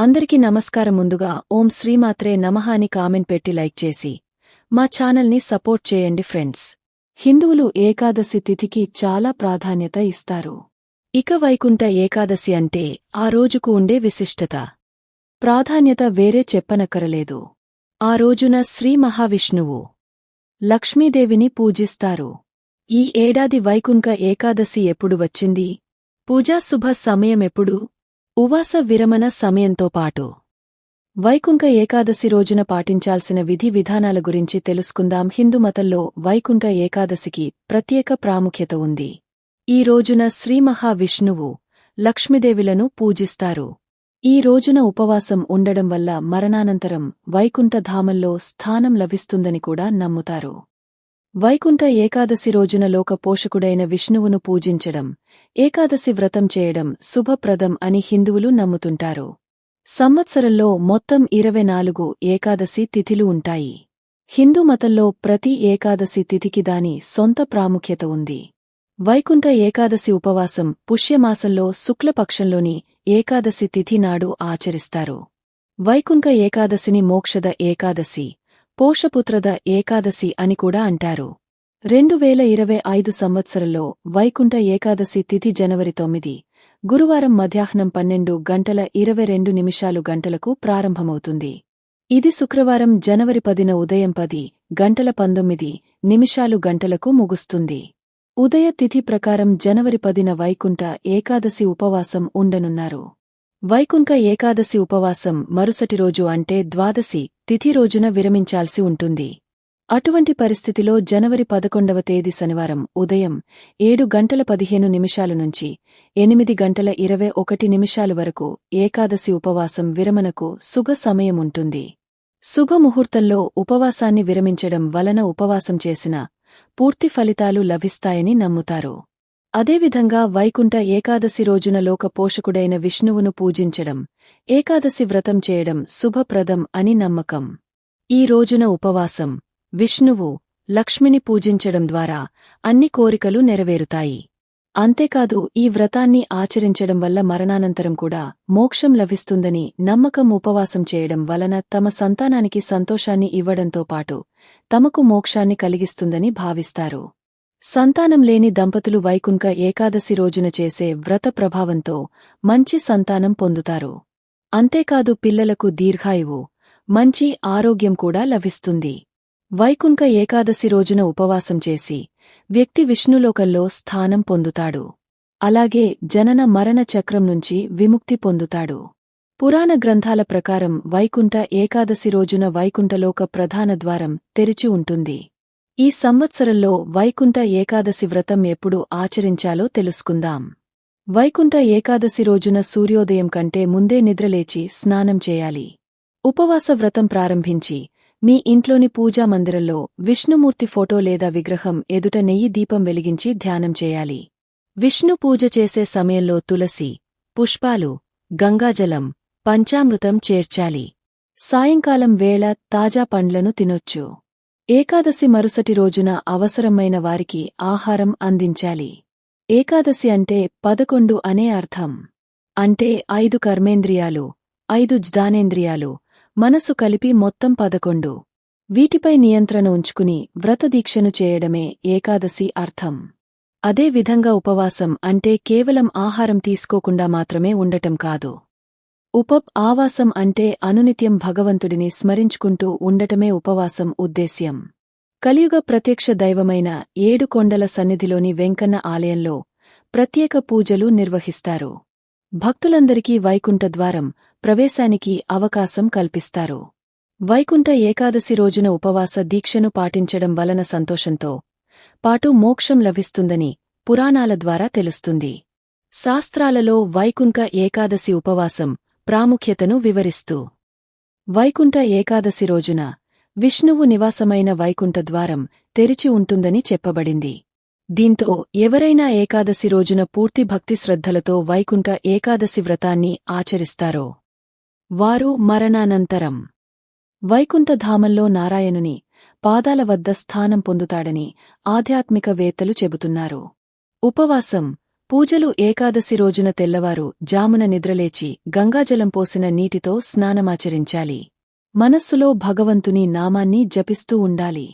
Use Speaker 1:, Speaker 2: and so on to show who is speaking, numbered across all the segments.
Speaker 1: అందరికీ నమస్కారం ముందుగా ఓం శ్రీమాత్రే నమః అని కామెంట్ పెట్టి లైక్ చేసి మా ఛానల్ని సపోర్ట్ చేయండి ఫ్రెండ్స్. హిందువులు ఏకాదశి తిథికి చాలా ప్రాధాన్యత ఇస్తారు. ఇక వైకుంఠ ఏకాదశి అంటే ఆ రోజుకు ఉండే విశిష్టత. ప్రాధాన్యత వేరే చెప్పనక్కరలేదు. ఆ రోజున శ్రీ మహావిష్ణువు లక్ష్మీదేవిని పూజిస్తారు. ఈ ఏడాది వైకుంఠ ఏకాదశి ఎప్పుడు వచ్చింది? పూజా శుభ సమయమెప్పుడు ఉవాస విరమణ సమయంతో పాటు వైకుంఠ ఏకాదశి రోజున పాటించాల్సిన విధి విధానాల గురించి తెలుసుకుందాం. హిందుమతంలో వైకుంఠ ఏకాదశికి ప్రత్యేక ప్రాముఖ్యత ఉంది. ఈ రోజున శ్రీ మహావిష్ణువు లక్ష్మీదేవిలను పూజిస్తారు. ఈ రోజున ఉపవాసం ఉండడం వల్ల మరణానంతరం వైకుంఠధామంలో స్థానం లభిస్తుందని కూడా నమ్ముతారు. వైకుంఠ ఏకాదశి రోజున లోక పోషకుడైన విష్ణువును పూజించడం ఏకాదశి వ్రతం చేయడం శుభప్రదం అని హిందువులు నమ్ముతుంటారు. సంవత్సరంలో మొత్తం ఇరవై నాలుగు ఏకాదశి తిథిలు ఉంటాయి. హిందూ మతంలో ప్రతి ఏకాదశి తిథికి దాని సొంత ప్రాముఖ్యత ఉంది. వైకుంఠ ఏకాదశి ఉపవాసం పుష్యమాసంలో శుక్లపక్షంలోని ఏకాదశి తిథి నాడు ఆచరిస్తారు. వైకుంఠ ఏకాదశిని మోక్షద ఏకాదశి పోషపుత్రద ఏకాదశి అని కూడా అంటారు. రెండు వేల ఇరవై ఐదు సంవత్సరంలో వైకుంఠ ఏకాదశి తిథి జనవరి తొమ్మిది గురువారం మధ్యాహ్నం పన్నెండు గంటల ఇరవై రెండు నిమిషాలు గంటలకు ప్రారంభమవుతుంది. ఇది శుక్రవారం జనవరి పదిన ఉదయం పది గంటల పంతొమ్మిది నిమిషాలు గంటలకు ముగుస్తుంది. ఉదయ తిథి ప్రకారం జనవరి పదిన వైకుంఠ ఏకాదశి ఉపవాసం ఉండనున్నారు. వైకుంఠ ఏకాదశి ఉపవాసం మరుసటి రోజు అంటే ద్వాదశి తిథి రోజున విరమించాల్సి ఉంటుంది. అటువంటి పరిస్థితిలో జనవరి పదకొండవ తేదీ శనివారం ఉదయం ఏడు గంటల పదిహేను నిమిషాల నుంచి ఎనిమిది గంటల ఇరవై ఒకటి నిమిషాలు వరకు ఏకాదశి ఉపవాసం విరమణకు శుభ సమయముంటుంది శుభముహూర్తంలో ఉపవాసాన్ని విరమించడం వలన ఉపవాసం చేసిన పూర్తి ఫలితాలు లభిస్తాయని నమ్ముతారు. అదేవిధంగా వైకుంఠ ఏకాదశి రోజున లోక పోషకుడైన విష్ణువును పూజించడం ఏకాదశి వ్రతం చేయడం శుభప్రదం అని నమ్మకం. ఈ రోజున ఉపవాసం విష్ణువు లక్ష్మిని పూజించడం ద్వారా అన్ని కోరికలు నెరవేరుతాయి. అంతేకాదు ఈ వ్రతాన్ని ఆచరించడం వల్ల మరణానంతరం కూడా మోక్షం లభిస్తుందని నమ్మకం ఉపవాసం చేయడం వలన తమ సంతానానికి సంతోషాన్ని ఇవ్వడంతో పాటు తమకు మోక్షాన్ని కలిగిస్తుందని భావిస్తారు. సంతానం లేని దంపతులు వైకుంఠ ఏకాదశి రోజున చేసే వ్రత ప్రభావంతో మంచి సంతానం పొందుతారు. అంతేకాదు పిల్లలకు దీర్ఘాయువు మంచి ఆరోగ్యం కూడా లభిస్తుంది. వైకుంఠ ఏకాదశి రోజున ఉపవాసం చేసి వ్యక్తి విష్ణులోకంలో స్థానం పొందుతాడు. అలాగే జనన మరణ చక్రం నుంచి విముక్తి పొందుతాడు. పురాణ గ్రంథాల ప్రకారం వైకుంఠ ఏకాదశి రోజున వైకుంఠలోక ప్రధాన ద్వారం తెరిచి ఉంటుంది. ఈ సంవత్సరంలో వైకుంఠ ఏకాదశి వ్రతం ఎప్పుడు ఆచరించాలో తెలుసుకుందాం. వైకుంఠ ఏకాదశి రోజున సూర్యోదయం కంటే ముందే నిద్రలేచి స్నానం చేయాలి. ఉపవాస వ్రతం ప్రారంభించి మీ ఇంట్లోని పూజా మందిరంలో విష్ణుమూర్తి ఫోటో లేదా విగ్రహం ఎదుట నెయ్యి దీపం వెలిగించి ధ్యానం చేయాలి. విష్ణు పూజ చేసే సమయంలో తులసి పుష్పాలు గంగాజలం పంచామృతం చేర్చాలి. సాయంకాలం వేళ తాజా పండ్లను తినొచ్చు. ఏకాదశి మరుసటి రోజున అవసరమైన వారికి ఆహారం అందించాలి. ఏకాదశి అంటే పదకొండు అనే అర్థం. అంటే ఐదు కర్మేంద్రియాలు ఐదు జ్ఞానేంద్రియాలు మనసు కలిపి మొత్తం పదకొండు. వీటిపై నియంత్రణ ఉంచుకుని వ్రతదీక్షను చేయడమే ఏకాదశి అర్థం. అదే విధంగా ఉపవాసం అంటే కేవలం ఆహారం తీసుకోకుండా మాత్రమే ఉండటం కాదు. ఉపప్ ఆవాసం అంటే అనునిత్యం భగవంతుడిని స్మరించుకుంటూ ఉండటమే ఉపవాసం ఉద్దేశ్యం. కలియుగ ప్రత్యక్ష దైవమైన ఏడు కొండల సన్నిధిలోని వెంకన్న ఆలయంలో ప్రత్యేక పూజలు నిర్వహిస్తారు. భక్తులందరికీ వైకుంఠ ద్వారం ప్రవేశానికి అవకాశం కల్పిస్తారు. వైకుంఠ ఏకాదశి రోజున ఉపవాస దీక్షను పాటించడం వలన సంతోషంతో పాటు మోక్షం లభిస్తుందని పురాణాల ద్వారా తెలుస్తుంది. శాస్త్రాలలో వైకుంఠ ఏకాదశి ఉపవాసం ప్రాముఖ్యతను వివరిస్తూ. వైకుంఠ ఏకాదశి రోజున విష్ణువు నివాసమైన వైకుంఠ ద్వారం తెరిచి ఉంటుందని చెప్పబడింది. దీంతో ఎవరైనా ఏకాదశి రోజున పూర్తి భక్తి శ్రద్ధలతో వైకుంఠ ఏకాదశి వ్రతాన్ని ఆచరిస్తారో. వారు మరణానంతరం వైకుంఠధామంలో నారాయణుని పాదాల వద్ద స్థానం పొందుతాడని ఆధ్యాత్మికవేత్తలు చెబుతున్నారు. ఉపవాసం పూజలు ఏకాదశి రోజున తెల్లవారు జామున నిద్రలేచి గంగాజలం పోసిన నీటితో స్నానమాచరించాలి. మనస్సులో భగవంతుని నామాన్ని జపిస్తూ ఉండాలి.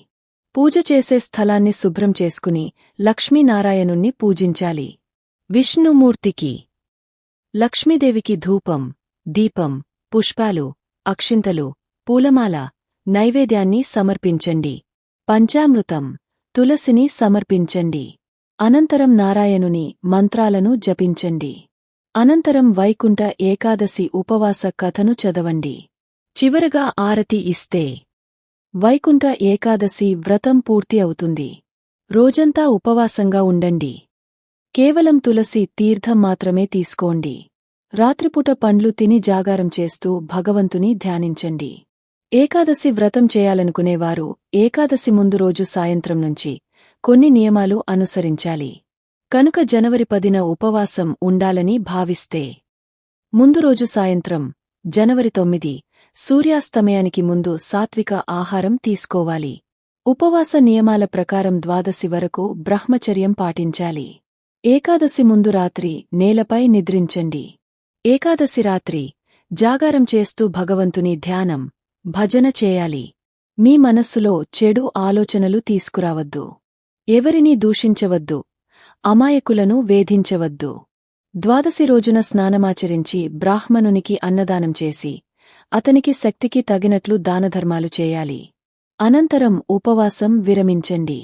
Speaker 1: పూజ చేసే స్థలాన్ని శుభ్రం చేసుకుని లక్ష్మీనారాయణుణ్ణి పూజించాలి. విష్ణుమూర్తికి లక్ష్మీదేవికి ధూపం దీపం పుష్పాలు అక్షింతలు పూలమాల నైవేద్యాన్ని సమర్పించండి. పంచామృతం తులసిని సమర్పించండి. అనంతరం నారాయణుని మంత్రాలను జపించండి. అనంతరం వైకుంఠ ఏకాదశి ఉపవాస కథను చదవండి. చివరగా ఆరతి ఇస్తే వైకుంఠ ఏకాదశి వ్రతం పూర్తి అవుతుంది. రోజంతా ఉపవాసంగా ఉండండి. కేవలం తులసి తీర్థం మాత్రమే తీసుకోండి. రాత్రిపూట పండ్లు తిని జాగారం చేస్తూ భగవంతుని ధ్యానించండి. ఏకాదశి వ్రతం చేయాలనుకునేవారు ఏకాదశి ముందు రోజు సాయంత్రం నుంచి కొన్ని నియమాలు అనుసరించాలి. కనుక జనవరి పదిన ఉపవాసం ఉండాలని భావిస్తే. ముందు రోజు సాయంత్రం జనవరి తొమ్మిది సూర్యాస్తమయానికి ముందు సాత్విక ఆహారం తీసుకోవాలి. ఉపవాస నియమాల ప్రకారం ద్వాదశి వరకు బ్రహ్మచర్యం పాటించాలి. ఏకాదశి ముందు రాత్రి నేలపై నిద్రించండి. ఏకాదశి రాత్రి జాగారం చేస్తూ భగవంతుని ధ్యానం భజన చేయాలి. మీ మనస్సులో చెడు ఆలోచనలు తీసుకురావద్దు. ఎవరినీ దూషించవద్దు అమాయకులను వేధించవద్దు. ద్వాదశి రోజున స్నానమాచరించి బ్రాహ్మణునికి అన్నదానం చేసి అతనికి శక్తికి తగినట్లు దానధర్మాలు చేయాలి. అనంతరం ఉపవాసం విరమించండి.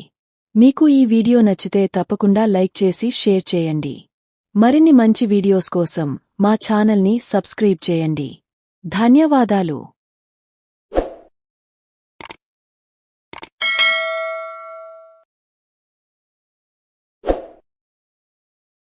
Speaker 1: మీకు ఈ వీడియో నచ్చితే తప్పకుండా లైక్ చేసి షేర్ చేయండి. మరిన్ని మంచి వీడియోస్ కోసం మా ఛానల్ని సబ్స్క్రైబ్ చేయండి. ధన్యవాదాలు.